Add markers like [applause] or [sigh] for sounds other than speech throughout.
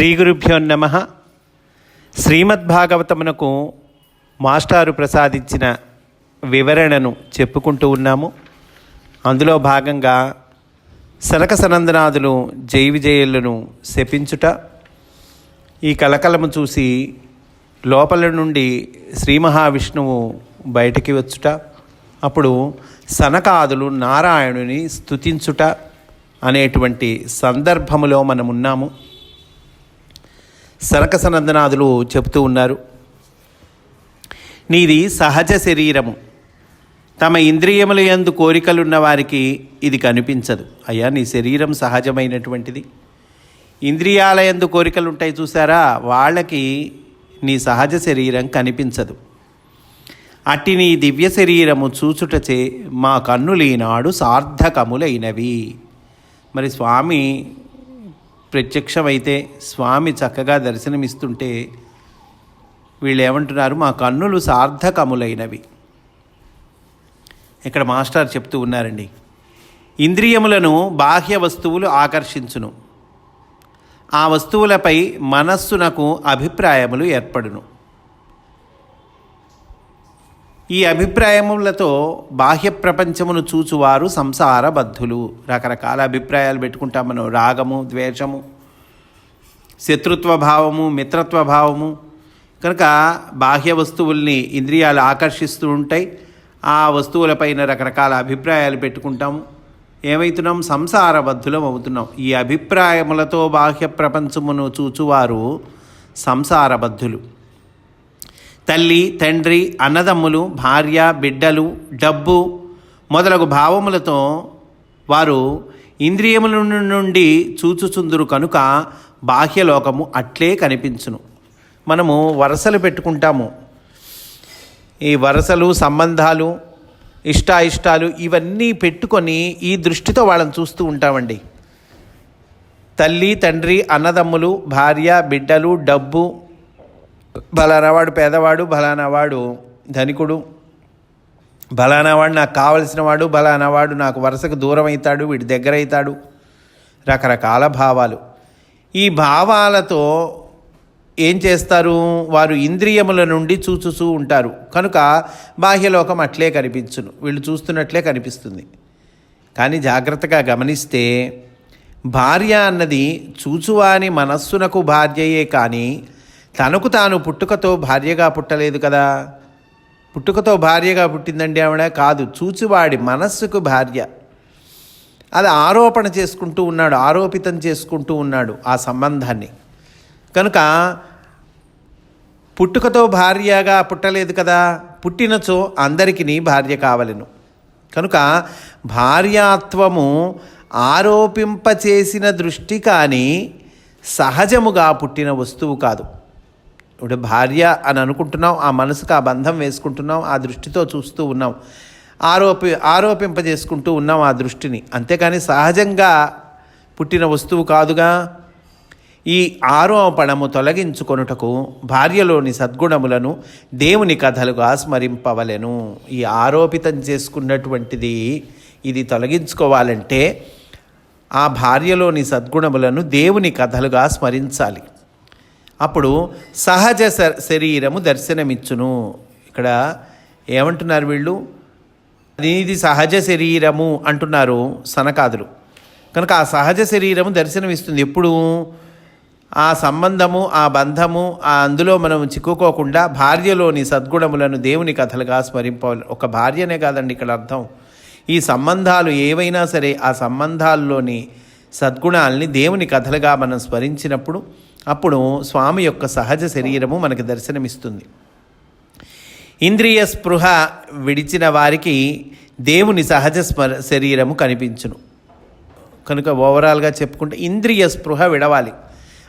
శ్రీ గురుభ్యో నమ. శ్రీమద్భాగవతమునకు మాస్టారు ప్రసాదించిన వివరణను చెప్పుకుంటూ ఉన్నాము. అందులో భాగంగా శనక సనందనాథులు జై విజయులను శపించుట ఈ కలకలము చూసి లోపల నుండి శ్రీ మహావిష్ణువు బయటికి వచ్చుట అప్పుడు సనకాదులు నారాయణుని స్థుతించుట అనేటువంటి సందర్భములో మనమున్నాము. సనక సనందనాథులు చెబుతూ ఉన్నారు. నీది సహజ శరీరము. తమ ఇంద్రియముల యందు కోరికలున్న వారికి ఇది కనిపించదు. అయ్యా నీ శరీరం సహజమైనటువంటిది. ఇంద్రియాల ఎందు కోరికలు ఉంటాయి చూసారా వాళ్ళకి నీ సహజ శరీరం కనిపించదు. అట్టి నీ దివ్య శరీరము చూచుటచే మా కన్నులు ఈనాడు సార్థకములైనవి. మరి స్వామి ప్రత్యక్షమైతే స్వామి చక్కగా దర్శనమిస్తుంటే వీళ్ళు ఏమంటున్నారు మా కన్నులు సార్థకములైనవి. ఇక్కడ మాస్టర్ చెప్తూ ఉన్నారండి ఇంద్రియములను బాహ్య వస్తువులు ఆకర్షించును. ఆ వస్తువులపై మనస్సునకు అభిప్రాయములు ఏర్పడును. ఈ అభిప్రాయములతో బాహ్య ప్రపంచమును చూచువారు సంసార బద్ధులు రకరకాల అభిప్రాయాలు పెట్టుకుంటాం మనం. రాగము ద్వేషము శత్రుత్వ భావము మిత్రత్వ భావము కనుక బాహ్య వస్తువుల్ని ఇంద్రియాలు ఆకర్షిస్తూ ఉంటాయి. ఆ వస్తువులపైన రకరకాల అభిప్రాయాలు పెట్టుకుంటాము. ఏమవుతున్నాం సంసార బద్ధులం అవుతున్నాం. ఈ అభిప్రాయములతో బాహ్య ప్రపంచమును చూచువారు సంసార బద్ధులు తల్లి తండ్రి అన్నదమ్ములు భార్య బిడ్డలు డబ్బు మొదలగు భావములతో వారు ఇంద్రియముల నుండి చూచుచుందురు కనుక బాహ్యలోకము అట్లే కనిపించును. మనము వరసలు పెట్టుకుంటాము. ఈ వరసలు సంబంధాలు ఇష్టాయిష్టాలు ఇవన్నీ పెట్టుకొని ఈ దృష్టితో వాళ్ళని చూస్తూ ఉంటామండి. తల్లి తండ్రి అన్నదమ్ములు భార్య బిడ్డలు డబ్బు బలానావాడు పేదవాడు బలానావాడు ధనికుడు. బలానావాడు నాకు కావలసిన వాడు బలానావాడు నాకు వరుసకు దూరం అవుతాడు వీడి దగ్గర అవుతాడు. రకరకాల భావాలు. ఈ భావాలతో ఏం చేస్తారు? వారు ఇంద్రియముల నుండి చూచుచూ ఉంటారు. కనుక బాహ్యలోకం అట్లే కనిపించును. వీళ్ళు చూస్తున్నట్లే కనిపిస్తుంది. కానీ జాగ్రత్తగా గమనిస్తే భార్య అన్నది చూచువాని మనస్సునకు భార్యయే కానీ తనకు తాను పుట్టుకతో భార్యగా పుట్టలేదు కదా. పుట్టుకతో భార్యగా పుట్టిందండి ఆవిడ? కాదు చూచివాడి మనస్సుకు భార్య. అది ఆరోపణ చేసుకుంటూ ఉన్నాడు ఆరోపితం చేసుకుంటూ ఉన్నాడు ఆ సంబంధాన్ని. కనుక పుట్టుకతో భార్యగా పుట్టలేదు కదా. పుట్టినచో అందరికీ భార్య కావలను. కనుక భార్యాత్వము ఆరోపింపచేసిన దృష్టి కానీ సహజముగా పుట్టిన వస్తువు కాదు. ఇప్పుడు భార్య అని అనుకుంటున్నాం ఆ మనసుకు ఆ బంధం వేసుకుంటున్నాం ఆ దృష్టితో చూస్తూ ఉన్నాం ఆరోపి ఆరోపింపజేసుకుంటూ ఉన్నాం ఆ దృష్టిని. అంతేకాని సహజంగా పుట్టిన వస్తువు కాదుగా. ఈ ఆరోపణము తొలగించుకొనుటకు భార్యలోని సద్గుణములను దేవుని కథలుగా స్మరింపవలెను. ఈ ఆరోపితం చేసుకున్నటువంటిది ఇది తొలగించుకోవాలంటే ఆ భార్యలోని సద్గుణములను దేవుని కథలుగా స్మరించాలి. అప్పుడు సహజ శరీరము దర్శనమిచ్చును. ఇక్కడ ఏమంటున్నారు వీళ్ళు? ఇది సహజ శరీరము అంటున్నారు సనకాదులు. కనుక ఆ సహజ శరీరము దర్శనమిస్తుంది. ఎప్పుడు? ఆ సంబంధము ఆ బంధము ఆ అందులో మనం చిక్కుకోకుండా భార్యలోని సద్గుణములను దేవుని కథలుగా స్మరింపవాలి ఒక భార్యనే కాదండి ఇక్కడ అర్థం. ఈ సంబంధాలు ఏవైనా సరే ఆ సంబంధాల్లోని సద్గుణాల్ని దేవుని కథలుగా మనం స్మరించినప్పుడు అప్పుడు స్వామి యొక్క సహజ శరీరము మనకు దర్శనమిస్తుంది. ఇంద్రియ స్పృహ విడిచిన వారికి దేవుని సహజ స్మర శరీరము కనిపించును. కనుక ఓవరాల్గా చెప్పుకుంటే ఇంద్రియ స్పృహ విడవాలి.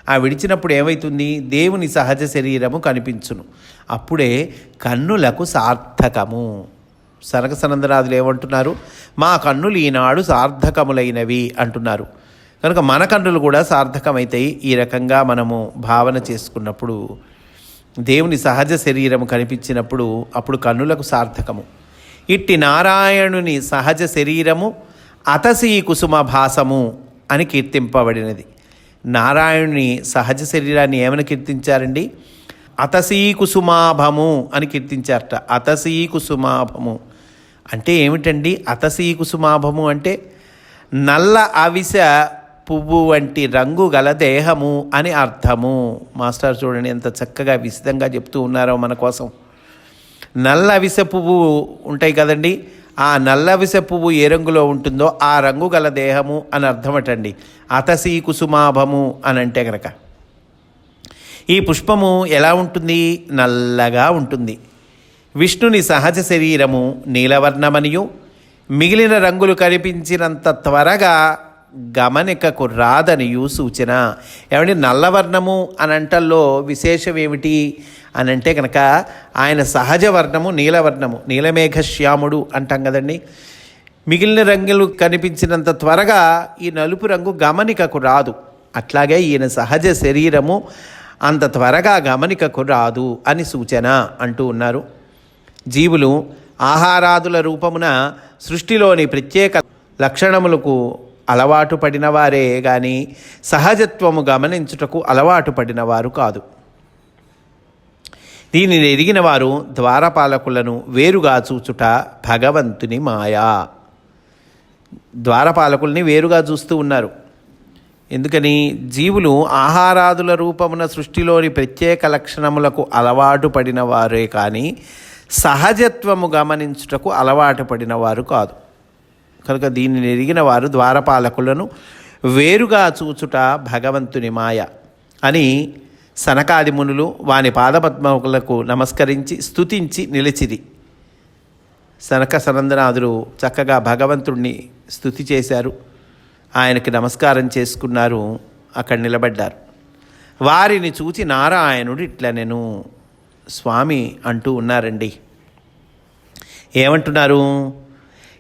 ఆ విడిచినప్పుడు ఏమవుతుంది దేవుని సహజ శరీరము కనిపించును. అప్పుడే కన్నులకు సార్థకము. సనక సనందనాథులు ఏమంటున్నారు? మా కన్నులు ఈనాడు సార్థకములైనవి అంటున్నారు. కనుక మన కన్నులు కూడా సార్థకమైతాయి. ఈ రకంగా మనము భావన చేసుకున్నప్పుడు దేవుని సహజ శరీరము కనిపించినప్పుడు అప్పుడు కన్నులకు సార్థకము. ఇట్టి నారాయణుని సహజ శరీరము అతసీ కుసుమ భాసము అని కీర్తింపబడినది. నారాయణుని సహజ శరీరాన్ని ఏమని కీర్తించారండి? అతసీ కుసుమాభము అని కీర్తించారట. అతసీ కుసుమాభము అంటే ఏమిటండి? అతసీ కుసుమాభము అంటే నల్ల అవిస పువ్వు వంటి రంగు గల దేహము అని అర్థము. మాస్టర్ చూడండి ఎంత చక్కగా విశితంగా చెప్తూ ఉన్నారో మన కోసం. నల్ల అవిసె పువ్వు ఉంటాయి కదండి ఆ నల్ల అవిసె పువ్వు ఏ రంగులో ఉంటుందో ఆ రంగు గల దేహము అని అర్థమటండి. అతసీ కుసుమాభము అని అంటే కనుక ఈ పుష్పము ఎలా ఉంటుంది? నల్లగా ఉంటుంది. విష్ణుని సహజ శరీరము నీలవర్ణమనియు. మిగిలిన రంగులు కనిపించినంత త్వరగా గమనికకు రాదనియు సూచన. ఏమండి నల్లవర్ణము అని అంటల్లో విశేషం ఏమిటి? అని అంటే కనుక ఆయన సహజ వర్ణము నీలవర్ణము నీలమేఘ శ్యాముడు అంటాం కదండి. మిగిలిన రంగులు కనిపించినంత త్వరగా ఈ నలుపు రంగు గమనికకు రాదు. అట్లాగే ఈయన సహజ శరీరము అంత త్వరగా గమనికకు రాదు అని సూచన అంటూ ఉన్నారు. జీవులు ఆహారాదుల రూపమున సృష్టిలోని ప్రత్యేక లక్షణములకు అలవాటు పడినవారే కానీ గాని సహజత్వము గమనించుటకు అలవాటు పడినవారు కాదు. దీనిని ఎరిగిన వారు ద్వారపాలకులను వేరుగా చూచుట భగవంతుని మాయా. ద్వారపాలకుల్ని వేరుగా చూస్తూ ఉన్నారు. ఎందుకని? జీవులు ఆహారాదుల రూపమున సృష్టిలోని ప్రత్యేక లక్షణములకు అలవాటు పడినవారే కానీ సహజత్వము గమనించుటకు అలవాటు పడినవారు కాదు. కనుక దీనిని ఎరిగిన వారు ద్వారపాలకులను వేరుగా చూచుట భగవంతుని మాయ అని సనకాది మునులు వాని పాదపద్మములకు నమస్కరించి స్తుతించి నిలిచిరి. సనక సనందనాథులు చక్కగా భగవంతుణ్ణి స్తుతి చేశారు. ఆయనకి నమస్కారం చేసుకున్నారు అక్కడ నిలబడ్డారు. వారిని చూచి నారాయణుడు ఇట్లా నేను స్వామి అంటూ ఉన్నారండి. ఏమంటున్నారు?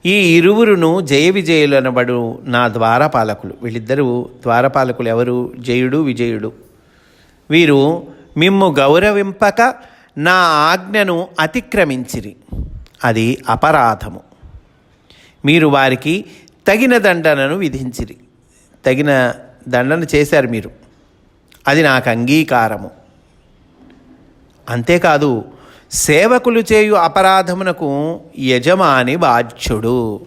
ఈ ఇరువురును జయ విజయులు అనబడు నా ద్వారపాలకులు. వీళ్ళిద్దరూ ద్వారపాలకులు ఎవరు? జయుడు విజయుడు. వీరు మిమ్ము గౌరవింపక నా ఆజ్ఞను అతిక్రమించిరి. అది అపరాధము. మీరు వారికి తగిన దండనను విధించిరి. తగిన దండన చేశారు మీరు. అది నాకు అంగీకారము. అంతేకాదు సేవకులు చేయు అపరాధమునకు యజమాని బాధ్యుడు.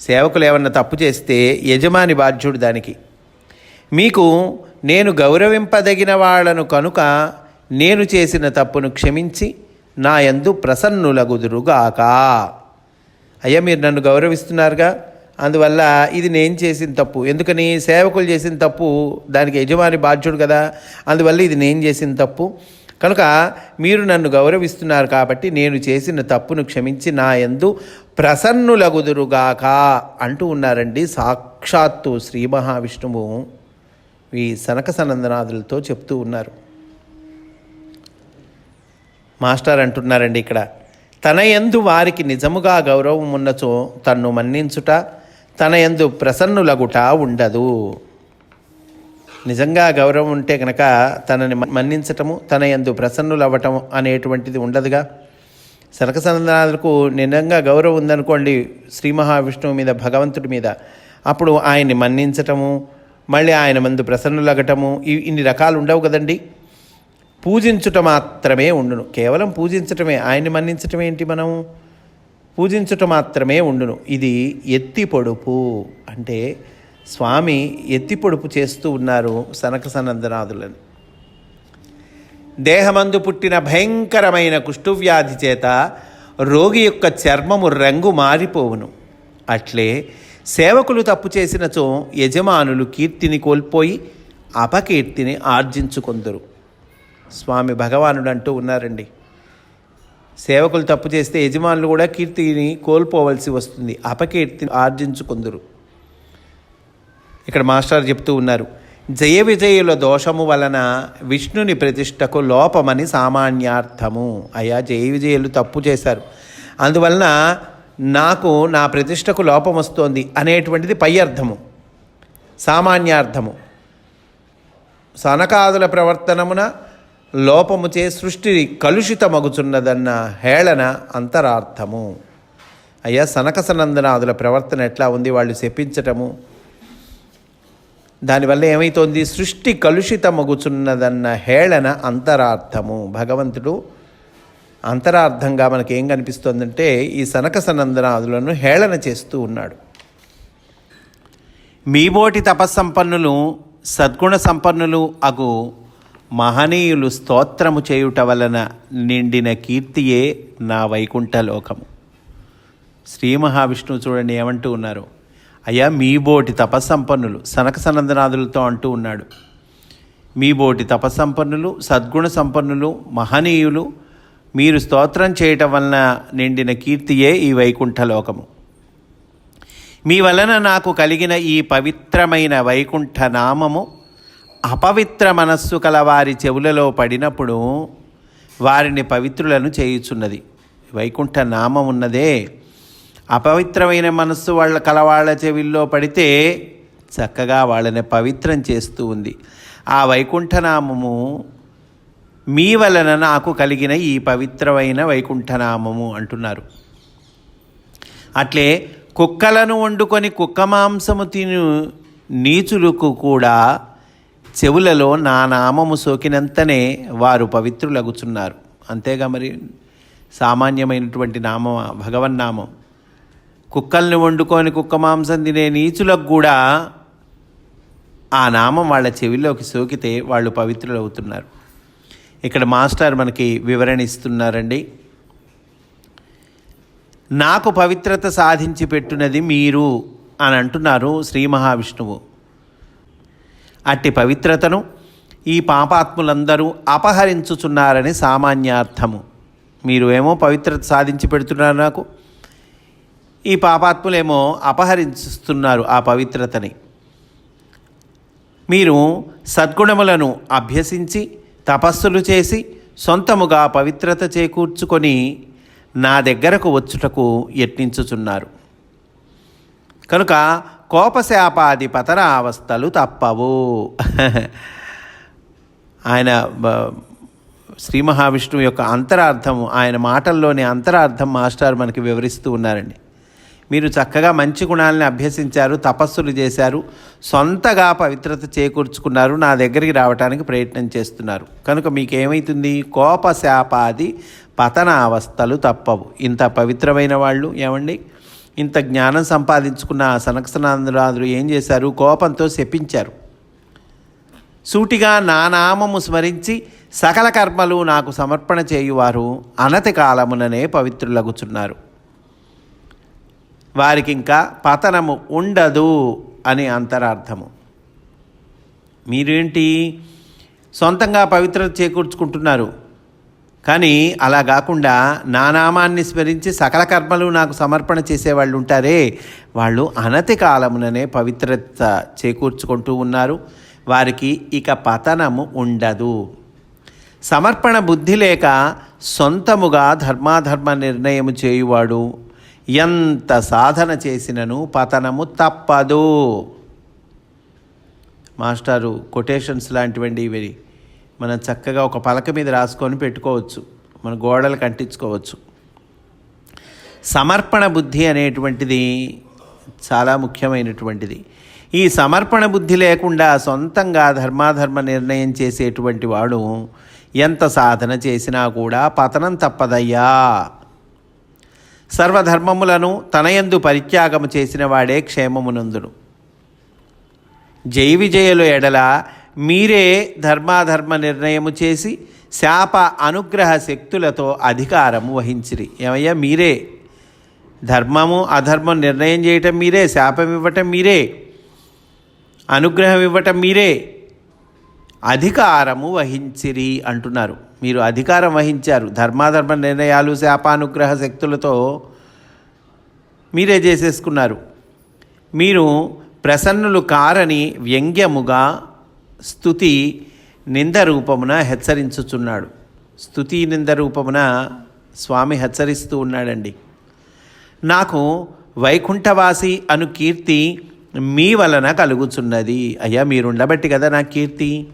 సేవకులు ఏమన్నా తప్పు చేస్తే యజమాని బాధ్యుడు దానికి. మీకు నేను గౌరవింపదగిన వాళ్ళను కనుక నేను చేసిన తప్పును క్షమించి నా యందు ప్రసన్నులగుదురుగాక. అయ్యా మీరు నన్ను గౌరవిస్తున్నారుగా? అందువల్ల ఇది నేను చేసిన తప్పు. ఎందుకని? సేవకులు చేసిన తప్పు దానికి యజమాని బాధ్యుడు కదా. అందువల్ల ఇది నేను చేసిన తప్పు. కనుక మీరు నన్ను గౌరవిస్తున్నారు కాబట్టి నేను చేసిన తప్పును క్షమించి నా యందు ప్రసన్నులగుదురుగాక అంటూ ఉన్నారండి సాక్షాత్తు శ్రీ మహావిష్ణువు ఈ సనక సనందనాథులతో చెప్తూ ఉన్నారు. మాస్టర్ అంటున్నారండి ఇక్కడ తన ఎందు వారికి నిజముగా గౌరవం ఉన్నచో తన్ను మన్నించుట తన ఎందు ప్రసన్నులగుట ఉండదు. నిజంగా గౌరవం ఉంటే కనుక తనని మన్నించటము తన యందు ప్రసన్నులవ్వటం అనేటువంటిది ఉండదుగా. సనకసనందనాథులకు నిజంగా గౌరవం ఉందనుకోండి శ్రీ మహావిష్ణువు మీద భగవంతుడి మీద. అప్పుడు ఆయన్ని మన్నించటము మళ్ళీ ఆయన మందు ప్రసన్నులగటము ఇవి ఇన్ని రకాలు ఉండవు కదండి. పూజించుట మాత్రమే ఉండును. కేవలం పూజించటమే ఆయన్ని మన్నించటం ఏంటి మనం పూజించుట మాత్రమే ఉండును. ఇది ఎత్తి పొడుపు అంటే స్వామి ఎత్తి పొడుపు చేస్తూ ఉన్నారు సనక సనందనాథులని. దేహమందు పుట్టిన భయంకరమైన కుష్ఠువ్యాధి చేత రోగి యొక్క చర్మము రంగు మారిపోవును. అట్లే సేవకులు తప్పు చేసినచో యజమానులు కీర్తిని కోల్పోయి అపకీర్తిని ఆర్జించుకొందరు. స్వామి భగవానుడు అంటూ ఉన్నారండి. సేవకులు తప్పు చేస్తే యజమానులు కూడా కీర్తిని కోల్పోవలసి వస్తుంది అపకీర్తిని ఆర్జించుకొందరు. ఇక్కడ మాస్టర్ చెప్తూ ఉన్నారు. జయ విజయుల దోషము వలన విష్ణుని ప్రతిష్టకు లోపమని సామాన్యార్థము. అయ్యా జయ విజయులు తప్పు చేశారు. అందువలన నాకు నా ప్రతిష్టకు లోపం వస్తోంది అనేటువంటిది పై అర్థము. సామాన్యార్థము. సనకాదుల ప్రవర్తనమున లోపము చే సృష్టి కలుషితమగుచున్నదన్న హేళన అంతరార్థము. అయ్యా సనక సనందనాదుల ప్రవర్తన ఎట్లా ఉంది? వాళ్ళు శపించటము దానివల్ల ఏమైతోంది? సృష్టి కలుషితమగుచున్నదన్న హేళన అంతరార్థము. భగవంతుడు అంతరార్థంగా మనకి ఏం కనిపిస్తోందంటే ఈ సనక సనందనాదులను హేళన చేస్తూ ఉన్నాడు. మీబోటి తపస్సంపన్నులు సద్గుణ సంపన్నులు అగు మహనీయులు స్తోత్రము చేయుట వలన నిండిన కీర్తియే నా వైకుంఠలోకము. శ్రీ మహావిష్ణువు చూడండి ఏమంటూ ఉన్నారు. అయ్యా మీ బోటి తపస్సంపన్నులు సనక సనందనాథులతో అంటూ ఉన్నాడు. మీ బోటి తపస్సంపన్నులు సద్గుణ సంపన్నులు మహనీయులు మీరు స్తోత్రం చేయటం వలన నిండిన కీర్తియే ఈ వైకుంఠ లోకము మీ వలన నాకు కలిగిన ఈ పవిత్రమైన వైకుంఠ నామము అపవిత్ర మనస్సు కలవారి చెవులలో పడినప్పుడు వారిని పవిత్రులను చేయుచున్నది. వైకుంఠ నామం ఉన్నదే అపవిత్రమైన మనస్సు వాళ్ళ కలవాళ్ళ చెవిల్లో పడితే చక్కగా వాళ్ళని పవిత్రం చేస్తూ ఉంది. ఆ వైకుంఠనామము మీ వలన నాకు కలిగిన ఈ పవిత్రమైన వైకుంఠనామము అంటున్నారు. అట్లే కుక్కలను వండుకొని కుక్క మాంసము తిను నీచులకు కూడా చెవులలో నా నామము సోకినంతనే వారు పవిత్రులగుచున్నారు. అంతేగా మరి సామాన్యమైనటువంటి నామం భగవన్నామం. కుక్కల్ని వండుకొని కుక్క మాంసం తినే నీచులకు కూడా ఆ నామం వాళ్ళ చెవిలోకి సోకితే వాళ్ళు పవిత్రులు అవుతున్నారు ఇక్కడ మాస్టర్ మనకి వివరణ ఇస్తున్నారండి. నాకు పవిత్రత సాధించి పెట్టినది మీరు అని అంటున్నారు శ్రీ మహావిష్ణువు. అట్టి పవిత్రతను ఈ పాపాత్ములందరూ అపహరించుచున్నారని సామాన్యార్థము. మీరు ఏమో పవిత్రత సాధించి పెడుతున్నారు నాకు. ఈ పాపాత్ములేమో అపహరిస్తున్నారు ఆ పవిత్రతని. మీరు సద్గుణములను అభ్యసించి తపస్సులు చేసి సొంతముగా పవిత్రత చేకూర్చుకొని నా దగ్గరకు వచ్చుటకు యత్నించుచున్నారు. కనుక కోపశాపాది పతన అవస్థలు తప్పవు. [laughs] ఆయన శ్రీ మహావిష్ణువు యొక్క అంతరార్థము ఆయన మాటల్లోని అంతరార్థం మాస్టర్ మనకి వివరిస్తూ ఉన్నారండి. మీరు చక్కగా మంచి గుణాలని అభ్యసించారు తపస్సులు చేశారు సొంతగా పవిత్రత చేకూర్చుకున్నారు నా దగ్గరికి రావడానికి ప్రయత్నం చేస్తున్నారు. కనుక మీకేమైతుంది? కోపశాపాది పతన అవస్థలు తప్పవు. ఇంత పవిత్రమైన వాళ్ళు ఏమండి? ఇంత జ్ఞానం సంపాదించుకున్న ఆ ఏం చేశారు? కోపంతో శపించారు. సూటిగా నా నామము స్మరించి సకల కర్మలు నాకు సమర్పణ చేయువారు అనతి కాలముననే పవిత్రులగుచున్నారు. వారికి ఇంకా పతనము ఉండదు అని అంతరార్థము. మీరేంటి? సొంతంగా పవిత్రత చేకూర్చుకుంటున్నారు. కానీ అలా కాకుండా నా నామాన్ని స్మరించి సకల కర్మలు నాకు సమర్పణ చేసేవాళ్ళు ఉంటారే. వాళ్ళు అనతి కాలముననే పవిత్రత చేకూర్చుకుంటూ ఉన్నారు. వారికి ఇక పతనము ఉండదు. సమర్పణ బుద్ధి లేక సొంతముగా ధర్మాధర్మ నిర్ణయము చేయువాడు ఎంత సాధన చేసినను పతనము తప్పదు. మాస్టారు కొటేషన్స్ లాంటివండి ఇవి. మనం చక్కగా ఒక పలక మీద రాసుకొని పెట్టుకోవచ్చు. మన గోడలకు అంటించుకోవచ్చు సమర్పణ బుద్ధి అనేటువంటిది చాలా ముఖ్యమైనటువంటిది. ఈ సమర్పణ బుద్ధి లేకుండా సొంతంగా ధర్మాధర్మ నిర్ణయం చేసేటువంటి వాడు ఎంత సాధన చేసినా కూడా పతనం తప్పదయ్యా. సర్వధర్మములను తనయందు పరిత్యాగము చేసిన వాడే క్షేమమునందును. జై విజయుల ఎడల మీరే ధర్మాధర్మ నిర్ణయము చేసి శాప అనుగ్రహ శక్తులతో అధికారము వహించిరి. ఏమయ్యా? మీరే. ధర్మము అధర్మం నిర్ణయం చేయటం మీరే శాపం ఇవ్వటం మీరే అనుగ్రహం ఇవ్వటం మీరే. అధికారము వహించిరి అంటున్నారు. మీరు అధికారం వహించారు. ధర్మాధర్మ నిర్ణయాలు శాపానుగ్రహ శక్తులతో మీరే చేసేసుకున్నారు. మీరు ప్రసన్నులు కారని వ్యంగ్యముగా స్థుతి నింద రూపమున హెచ్చరించుచున్నాడు. స్థుతి నింద రూపమున స్వామి హెచ్చరిస్తూ ఉన్నాడండి. నాకు వైకుంఠవాసి అను కీర్తి మీ వలన కలుగుచున్నది. అయ్యా మీరుండబట్టి కదా నా కీర్తి.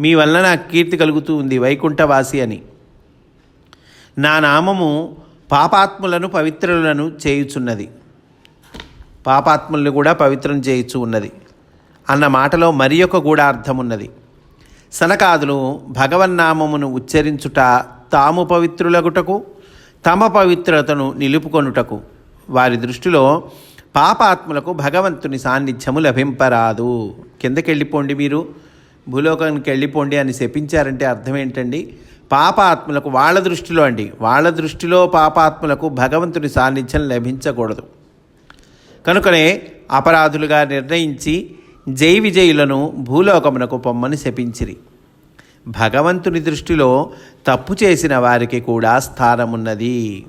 మీ వలన నాకు కీర్తి కలుగుతూ ఉంది వైకుంఠవాసి అని. నా నామము పాపాత్ములను పవిత్రులను చేయుచున్నది. పాపాత్ములను కూడా పవిత్రం చేయుచు ఉన్నది. అన్న మాటలో మరి ఒక గూఢార్థం ఉన్నది సనకాదులు భగవన్నామమును ఉచ్చరించుట తాము పవిత్రులగుటకు తమ పవిత్రతను నిలుపుకొనుటకు. వారి దృష్టిలో పాపాత్ములకు భగవంతుని సాన్నిధ్యము లభింపరాదు. కిందకెళ్ళిపోండి మీరు. భూలోకానికి వెళ్ళిపోండి అని శపించారంటే అర్థం ఏంటండి? పాపాత్ములకు వాళ్ళ దృష్టిలో అండి. వాళ్ళ దృష్టిలో పాపాత్ములకు భగవంతుని సాన్నిధ్యం లభించకూడదు. కనుకనే అపరాధులుగా నిర్ణయించి జై విజయులను భూలోకమునకు పొమ్మని శపించిరి. భగవంతుని దృష్టిలో తప్పు చేసిన వారికి కూడా స్థానమున్నది.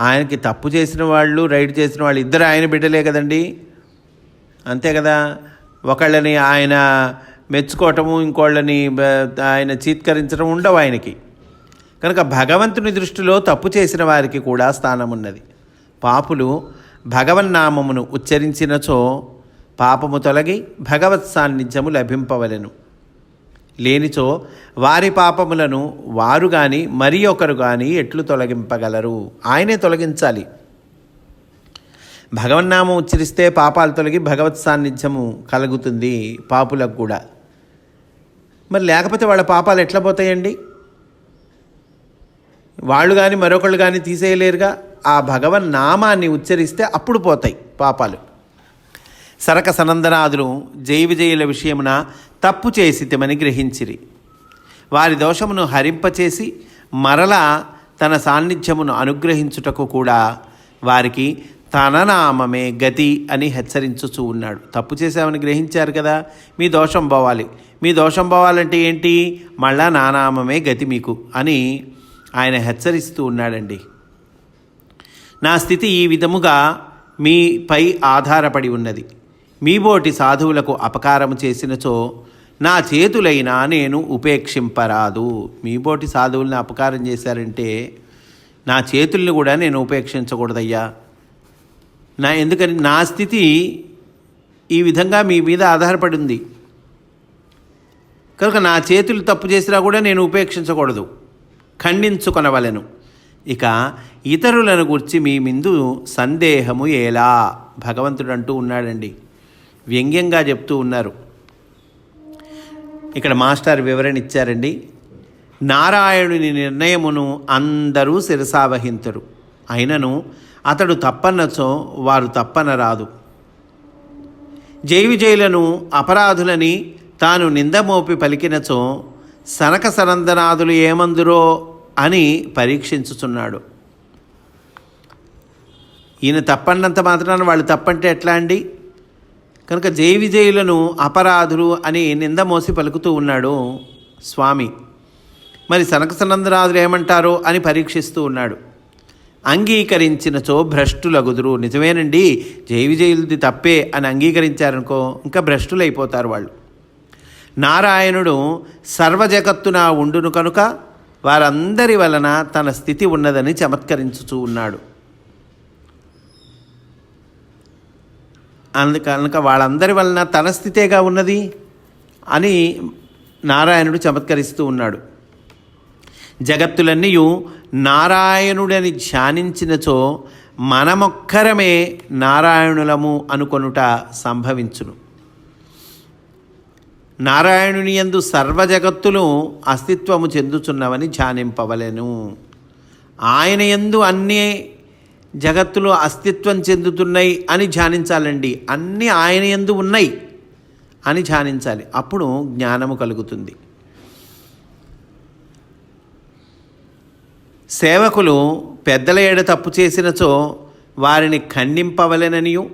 ఆయనకి తప్పు చేసిన వాళ్ళు రైడ్ చేసిన వాళ్ళు ఇద్దరు ఆయన బిడ్డలే కదండి. అంతే కదా? ఒకళ్ళని ఆయన మెచ్చుకోవటము ఇంకోళ్ళని ఆయన చీత్కరించడం ఉండవు ఆయనకి. కనుక భగవంతుని దృష్టిలో తప్పు చేసిన వారికి కూడా స్థానం ఉన్నది పాపులు భగవన్నామమును ఉచ్చరించినచో పాపము తొలగి భగవత్ సాన్నిధ్యము లభింపవలెను. లేనిచో వారి పాపములను వారు గాని మరి ఒకరు కానీ ఎట్లు తొలగింపగలరు? ఆయనే తొలగించాలి. భగవన్నామం ఉచ్చరిస్తే పాపాలు తొలగి భగవత్ సాన్నిధ్యము కలుగుతుంది పాపులకు కూడా. మరి లేకపోతే వాళ్ళ పాపాలు ఎట్లా పోతాయండి? వాళ్ళు కానీ మరొకళ్ళు కానీ తీసేయలేరుగా? ఆ భగవన్ నామాన్ని ఉచ్చరిస్తే అప్పుడు పోతాయి పాపాలు. సరక సనందనాదులు జై విజయుల విషయమున తప్పు చేసితమని గ్రహించిరి. వారి దోషమును హరింపచేసి మరలా తన సాన్నిధ్యమును అనుగ్రహించుటకు కూడా వారికి తన నామమే గతి అని హెచ్చరించుచూ ఉన్నాడు. తప్పు చేశామని గ్రహించారు కదా? మీ దోషం పోవాలి. మీ దోషం పోవాలంటే ఏంటి? మళ్ళా నా నామమే గతి మీకు అని ఆయన హెచ్చరిస్తూ ఉన్నాడండి. నా స్థితి ఈ విధముగా మీపై ఆధారపడి ఉన్నది. మీబోటి సాధువులకు అపకారము చేసినచో నా చేతులైనా నేను ఉపేక్షింపరాదు. మీబోటి సాధువులను అపకారం చేశారంటే నా చేతుల్ని కూడా నేను ఉపేక్షించకూడదయ్యా. నా ఎందుకని నా స్థితి ఈ విధంగా మీ మీద ఆధారపడి ఉంది. కనుక నా చేతులు తప్పు చేసినా కూడా నేను ఉపేక్షించకూడదు. ఖండించుకొనవలెను. ఇక ఇతరులను గుర్చి మీ ముందు సందేహము ఎలా భగవంతుడు అంటూ ఉన్నాడండి. వ్యంగ్యంగా చెప్తూ ఉన్నారు. ఇక్కడ మాస్టర్ వివరణ ఇచ్చారండి. నారాయణుని నిర్ణయమును అందరూ శిరసావహించరు అయినను అతడు తప్పన్నచో వారు తప్పనరాదు జై విజయులను అపరాధులని తాను నిందమోపి పలికినచో సనక సనందనాథులు ఏమందురో అని పరీక్షించుచున్నాడు. ఈయన తప్పన్నంత మాత్రాన వాళ్ళు తప్పంటే ఎట్లా అండి? కనుక జై విజయులను అపరాధులు అని నింద మోసి పలుకుతూ ఉన్నాడు స్వామి. మరి సనక సనందనాథులు ఏమంటారో అని పరీక్షిస్తూ ఉన్నాడు. అంగీకరించినచో భ్రష్టులగుదురు నిజమేనండి జై విజయులది తప్పే అని అంగీకరించారనుకో ఇంకా భ్రష్టులైపోతారు వాళ్ళు. నారాయణుడు సర్వజగత్తున ఉండును కనుక వారందరి వలన తన స్థితి ఉన్నదని చమత్కరించుచూ ఉన్నాడు. అందుకనుక వాళ్ళందరి వలన తన స్థితేగా ఉన్నది అని నారాయణుడు చమత్కరిస్తూ ఉన్నాడు. జగత్తులన్నీ నారాయణుడని ధ్యానించినచో మనమొక్కరమే నారాయణులము అనుకొనుట సంభవించును. నారాయణుని యందు సర్వజగత్తులు అస్తిత్వము చెందుచున్నవని ధ్యానింపవలెను. ఆయన యందు అన్ని జగత్తులు అస్తిత్వం చెందుతున్నాయి అని ధ్యానించాలండి. అన్నీ ఆయన యందు ఉన్నాయి అని ధ్యానించాలి. అప్పుడు జ్ఞానము కలుగుతుంది. సేవకులు పెద్దల ఏడ తప్పు చేసినచో వారిని ఖండింపవలెననియు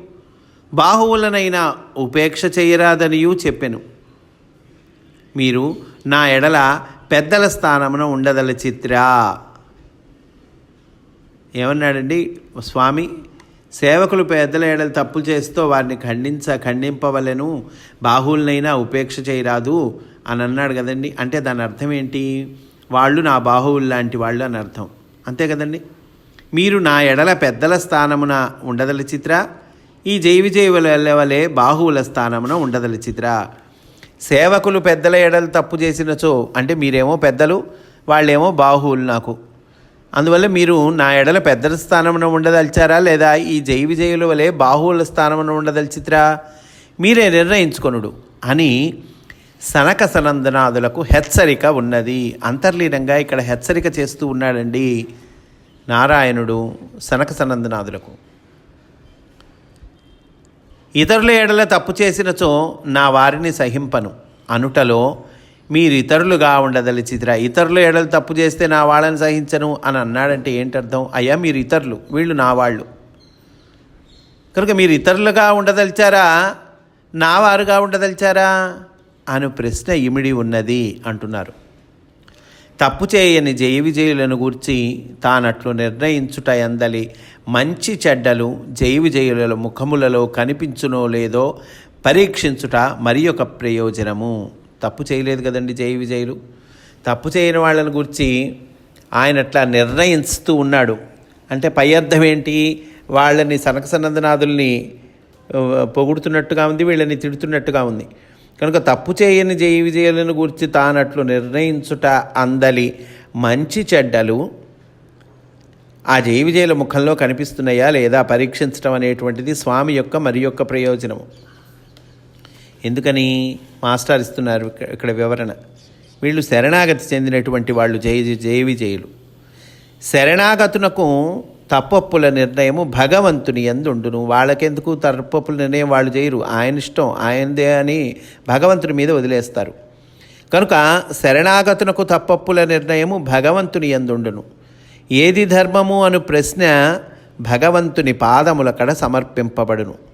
బాహువులనైనా ఉపేక్ష చేయరాదనియూ చెప్పెను. మీరు నా ఎడల పెద్దల స్థానమున ఉండదల చిత్ర. ఏమన్నాడండి? స్వామి సేవకులు పెద్దల ఏడలు తప్పులు చేస్తూ వారిని ఖండించ ఖండింపవలెను బాహువులనైనా ఉపేక్ష చేయరాదు అని అన్నాడు కదండి. అంటే దాని అర్థం ఏంటి? వాళ్ళు నా బాహువులు లాంటి వాళ్ళు అని అర్థం. అంతే కదండి? మీరు నా ఎడల పెద్దల స్థానమున ఉండదల చిత్ర ఈ జై విజయ వలె బాహువుల స్థానమున ఉండదల చిత్ర. సేవకులు పెద్దల ఎడలు తప్పు చేసినచో అంటే మీరేమో పెద్దలు వాళ్ళేమో బాహువులు నాకు. అందువల్ల మీరు నా ఎడల పెద్దల స్థానమున ఉండదలిచారా లేదా ఈ జై విజయుల వలె బాహువుల స్థానమున ఉండదలిచిత్రా మీరే నిర్ణయించుకొనుడు అని సనక సనందనాదులకు హెచ్చరిక ఉన్నది. అంతర్లీనంగా ఇక్కడ హెచ్చరిక చేస్తూ ఉన్నాడండి నారాయణుడు సనక సనందనాదులకు ఇతరుల ఎడల తప్పు చేసినచో నా వారిని సహింపను. అనుటలో మీరు ఇతరులుగా ఉండదలిచిదిరా ఇతరుల ఏడలు తప్పు చేస్తే నా వాళ్ళని సహించను అని అన్నాడంటే ఏంటర్థం? అయ్యా మీరు ఇతరులు వీళ్ళు నా వాళ్ళు. కనుక మీరు ఇతరులుగా ఉండదలిచారా? నా వారుగా ఉండదలిచారా? అను ప్రశ్న ఇమిడి ఉన్నది అంటున్నారు. తప్పు చేయని జయ విజయులను గూర్చి తానట్లు నిర్ణయించుట ఎందలి మంచి చెడ్డలు జయ విజయుల ముఖములలో కనిపించునో లేదో పరీక్షించుట మరి ఒక ప్రయోజనము. తప్పు చేయలేదు కదండి జయ విజయులు? తప్పు చేయని వాళ్ళని గురించి ఆయన అట్లా నిర్ణయిస్తూ ఉన్నాడు. అంటే పై అర్థం ఏంటి? వాళ్ళని సనక సనందనాథుల్ని పొగుడుతున్నట్టుగా ఉంది వీళ్ళని తిడుతున్నట్టుగా ఉంది. కనుక తప్పు చేయని జయ విజయాలను గురించి తానట్లు నిర్ణయించుట అందలి మంచి చెడ్డలు ఆ జయ విజయుల ముఖంలో కనిపిస్తున్నాయా లేదా పరీక్షించడం అనేటువంటిది స్వామి యొక్క మరి యొక్క ప్రయోజనము. ఎందుకని మాస్టర్ ఇస్తున్నారు ఇక్కడ- ఇక్కడ వివరణ. వీళ్ళు శరణాగతి చెందినటువంటి వాళ్ళు జయ జయ విజయులు. శరణాగతునకు తప్పప్పుల నిర్ణయము భగవంతుని ఎందుండును వాళ్ళకెందుకు తప్పప్పుల నిర్ణయం వాళ్ళు చేయరు? ఆయన ఇష్టం. ఆయనదే అని భగవంతుని మీద వదిలేస్తారు. కనుక శరణాగతునకు తప్పప్పుల నిర్ణయము భగవంతుని ఎందుండును. ఏది ధర్మము అను ప్రశ్న భగవంతుని పాదముల కడ సమర్పింపబడును.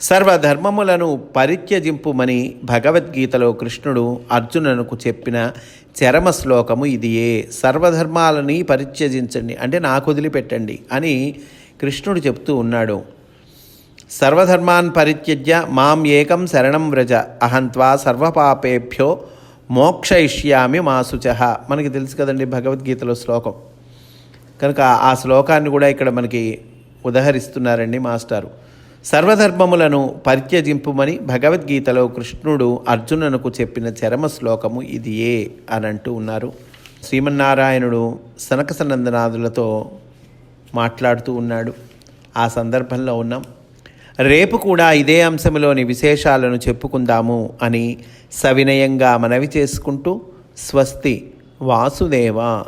సర్వధర్మములను పరిత్యజింపుమని భగవద్గీతలో కృష్ణుడు అర్జునునకు చెప్పిన చరమ శ్లోకము ఇదియే. సర్వధర్మాలని పరిత్యజించండి అంటే నాకు వదిలిపెట్టండి అని కృష్ణుడు చెప్తూ ఉన్నాడు. సర్వధర్మాన్ పరిత్యజ్య మాం ఏకం శరణం వ్రజ అహంత్వా సర్వపాపేభ్యో మోక్షయిష్యామి మా మనకి తెలుసు కదండి భగవద్గీతలో శ్లోకం. కనుక ఆ శ్లోకాన్ని కూడా ఇక్కడ మనకి ఉదహరిస్తున్నారండి మాస్టారు. సర్వధర్మములను పరిత్యజింపుమని భగవద్గీతలో కృష్ణుడు అర్జునునకు చెప్పిన చరమ శ్లోకము ఇది ఏ అని అంటూ ఉన్నారు. శ్రీమన్నారాయణుడు సనక సనందనాథులతో మాట్లాడుతూ ఉన్నాడు. ఆ సందర్భంలో ఉన్నాం. రేపు కూడా ఇదే అంశంలోని విశేషాలను చెప్పుకుందాము అని సవినయంగా మనవి చేసుకుంటూ స్వస్తి వాసుదేవ.